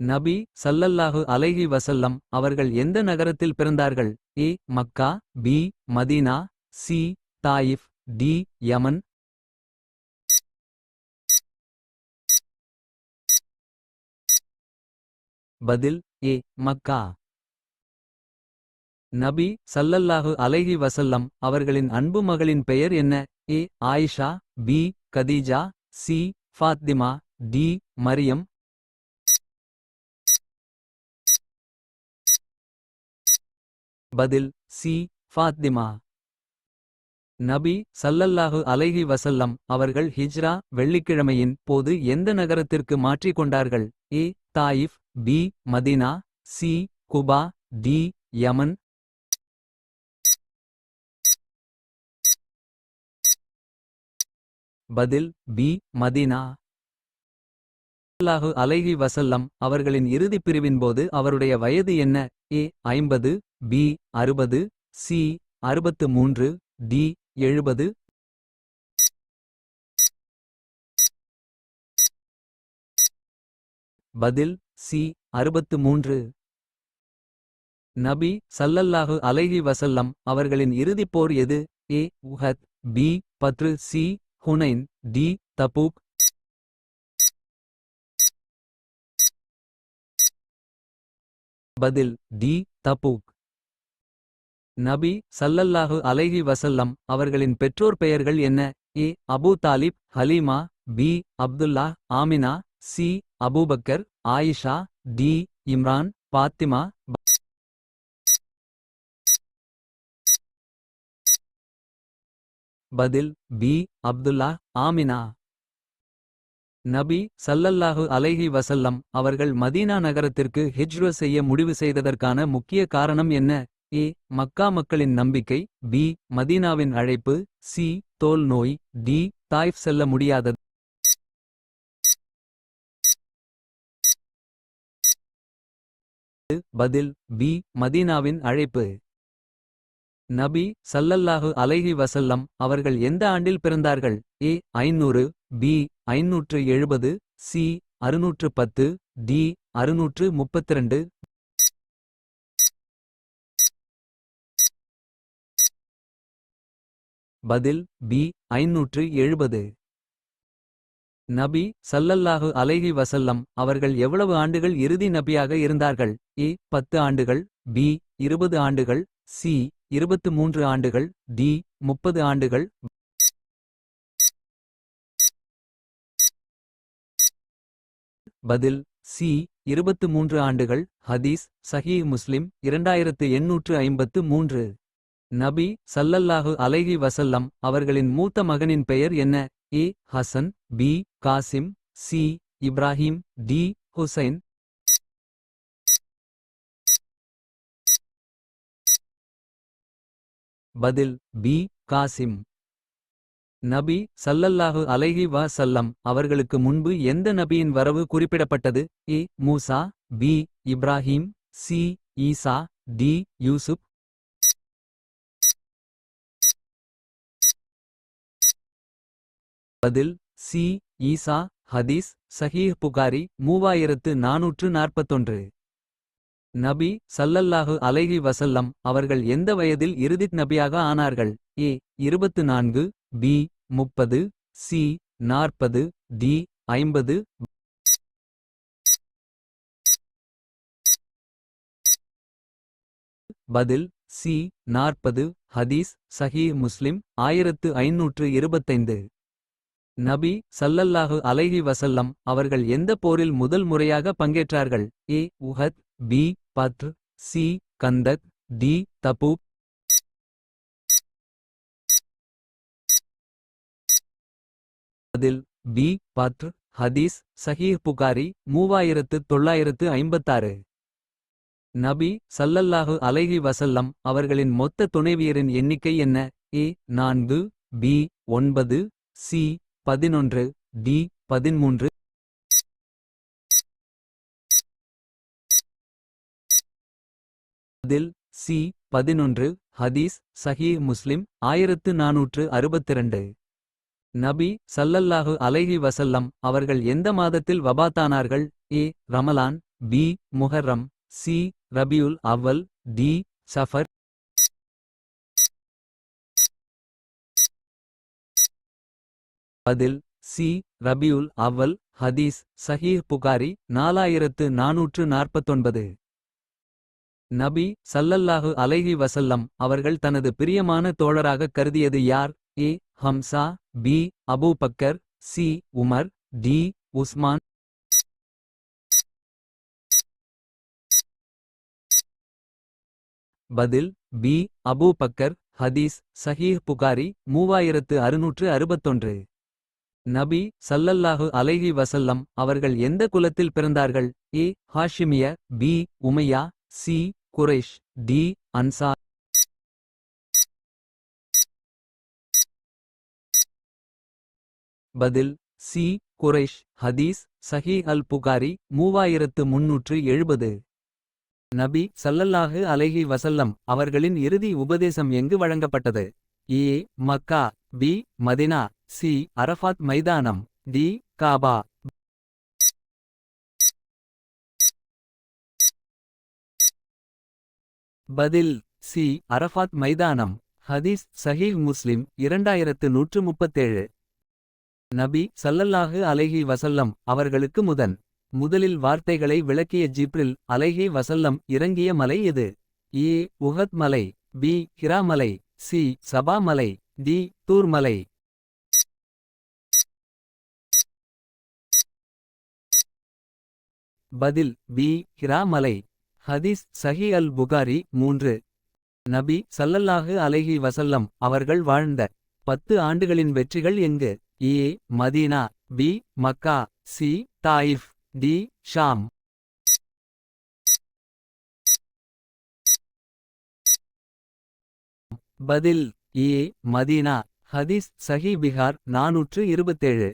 நபி சல்லல்லாஹு அலைஹி வசல்லம் அவர்கள் எந்த நகரத்தில் பிறந்தார்கள்? A Mecca B Medina C Taif D Yemen. பதில் ஏ மக்கா. நபி சல்லல்லாஹு அலைஹி வசல்லம் அவர்களின் அன்பு மகளின் பெயர் என்ன? A Aisha B Khadija C Fatima D Maryam. பதில் சி. ஃபாத்திமா. நபி சல்லல்லாஹு அலைஹி வசல்லம் அவர்கள் ஹிஜ்ரா வெள்ளிக்கிழமையின் போது எந்த நகரத்திற்கு மாற்றிக் கொண்டார்கள்? A. Taif B. Medina C. Quba D. Yemen. பதில் பி. மதீனா. அல்லாஹு அலைஹி வசல்லம் அவர்களின் இறுதிப் பிரிவின் போது அவருடைய வயது என்ன? ஏ. ஐம்பது. பி அறுபது சி அறுபத்து மூன்று டி எழுபது. பதில் சி அறுபத்து மூன்று நபி சல்லல்லாஹு அலைஹி வசல்லம் அவர்களின் இறுதிப் போர் எது? A Uhud B Badr C Hunayn D Tabuk. பதில் டி தபூக். நபி சல்லல்லாஹு அலைஹி வசல்லம் அவர்களின் பெற்றோர் பெயர்கள் என்ன? A. Abu Talib Halima B. Abdullah Amina C. Abu Bakr Aisha D. Imran Fatima பதில் பி. Abdullah Amina. நபி சல்லல்லாஹு அலைஹி வசல்லம் அவர்கள் மதீனா நகரத்திற்கு ஹிஜ்ரு செய்ய முடிவு செய்ததற்கான முக்கிய காரணம் என்ன? ஏ மக்கா மக்களின் நம்பிக்கை பி மதீனாவின் அழைப்பு சி தோல் நோய் டி தாய்ஃப் செல்ல முடியாதது. பதில் பி மதீனாவின் அழைப்பு. நபி சல்லல்லாஹு அலைஹி வசல்லம் அவர்கள் எந்த ஆண்டில் பிறந்தார்கள்? ஏ ஐநூறு பி ஐநூற்று எழுபது சி அறுநூற்று பத்து டி அறுநூற்று முப்பத்திரண்டு பதில் பி ஐநூற்று எழுபது. நபி சல்லல்லாஹு அலைஹி வசல்லம் அவர்கள் எவ்வளவு ஆண்டுகள் இறுதி நபியாக இருந்தார்கள்? ஏ பத்து ஆண்டுகள் பி இருபது ஆண்டுகள் சி இருபத்து மூன்று ஆண்டுகள் டி முப்பது ஆண்டுகள். பதில் சி இருபத்து மூன்று ஆண்டுகள் ஹதீஸ் சஹீஹ் முஸ்லிம் இரண்டாயிரத்து எண்ணூற்று ஐம்பத்து மூன்று. நபி சல்லல்லாஹு அலைஹி வசல்லம் அவர்களின் மூத்த மகனின் பெயர் என்ன? A. Hasan B. Qasim C. Ibrahim D. Hussain. பதில் பி. காசிம். நபி சல்லல்லாஹு அலைஹி வ சல்லம் அவர்களுக்கு முன்பு எந்த நபியின் வரவு குறிப்பிடப்பட்டது? A. Musa B. Ibrahim C. Isa D. Yusuf. பதில் சி ஈசா ஹதீஸ் சஹீஹ் புகாரி மூவாயிரத்து நாநூற்று நாற்பத்தொன்று. நபி சல்லல்லாஹு அலைஹி வசல்லம் அவர்கள் எந்த வயதில் இறுதித் நபியாக ஆனார்கள்? ஏ இருபத்து நான்கு பி முப்பது சி நாற்பது டி ஐம்பது. பதில் சி நாற்பது ஹதீஸ் சஹீ முஸ்லிம் ஆயிரத்து ஐநூற்று இருபத்தைந்து. நபி சல்லல்லாஹு அலைஹி வசல்லம் அவர்கள் எந்த போரில் முதல் முறையாக பங்கேற்றார்கள்? A Uhud B Badr C Khandaq D Tabuk. அதில் பி பத்ர் ஹதீஸ் சஹீஹ் புகாரி மூவாயிரத்து தொள்ளாயிரத்து ஐம்பத்தாறு. நபி சல்லல்லாஹு அலைஹி வசல்லம் அவர்களின் மொத்த துணைவியரின் எண்ணிக்கை என்ன? ஏ நான்கு பி ஒன்பது சி பதினொன்று டி பதிமூன்று. அதில் சி பதினொன்று ஹதீஸ் சஹீஹ் முஸ்லிம் ஆயிரத்து நாநூற்று அறுபத்திரண்டு. நபி சல்லல்லாஹு அலைஹி வசல்லம் அவர்கள் எந்த மாதத்தில் வபாத்தானார்கள்? A Ramadan B Muharram C Rabi ul Awwal D suffer. பதில் சி ரபியுல் அவ்வல் ஹதீஸ் சஹீஹ் புகாரி நாலாயிரத்து நாநூற்று நாற்பத்தொன்பது. நபி சல்லல்லாஹு அலைஹி வசல்லம் அவர்கள் தனது பிரியமான தோழராகக் கருதியது யார்? A Hamza B Abu Bakr C Umar D Uthman. பதில் பி அபூபக்கர் ஹதீஸ் சஹீஹ் புகாரி மூவாயிரத்து அறுநூற்று அறுபத்தொன்று. நபி சல்லல்லாஹு அலைஹி வசல்லம் அவர்கள் எந்த குலத்தில் பிறந்தார்கள்? A. Hashimi B. Umayya C. Quraysh D. Ansar. பதில் சி. குரேஷ். ஹதீஸ் சஹி அல் புகாரி மூவாயிரத்து முன்னூற்று எழுபது. நபி சல்லல்லாஹு அலைஹி வசல்லம் அவர்களின் இறுதி உபதேசம் எங்கு வழங்கப்பட்டது? A. Mecca B Medina. C Arafat மைதானம். D Kaaba. பதில். சி அரஃபாத் மைதானம். ஹதீஸ் சஹீஹ் முஸ்லிம் இரண்டாயிரத்து நூற்று முப்பத்தேழு. நபி சல்லல்லாஹு அலைஹி வசல்லம் அவர்களுக்கு முதன். முதலில் வார்த்தைகளை விளக்கிய ஜிப்ரில் அலைஹி வசல்லம் இறங்கிய மலை எது? ஏ. உஹத் மலை. பி. ஹிரா மலை. சி. சபா மலை. டி தூர்மலை. பதில் பி ஹிரா மலை ஹதீஸ் சஹி அல் புகாரி மூன்று. நபி சல்லல்லாஹு அலைஹி வசல்லம் அவர்கள் வாழ்ந்த பத்து ஆண்டுகளின் வெற்றிகள் எங்கு? A Medina. B Mecca. C Taif. D Sham. பதில் ஏ மதீனா ஹதீஸ் சஹி பிகார் நாநூற்று இருபத்தேழு.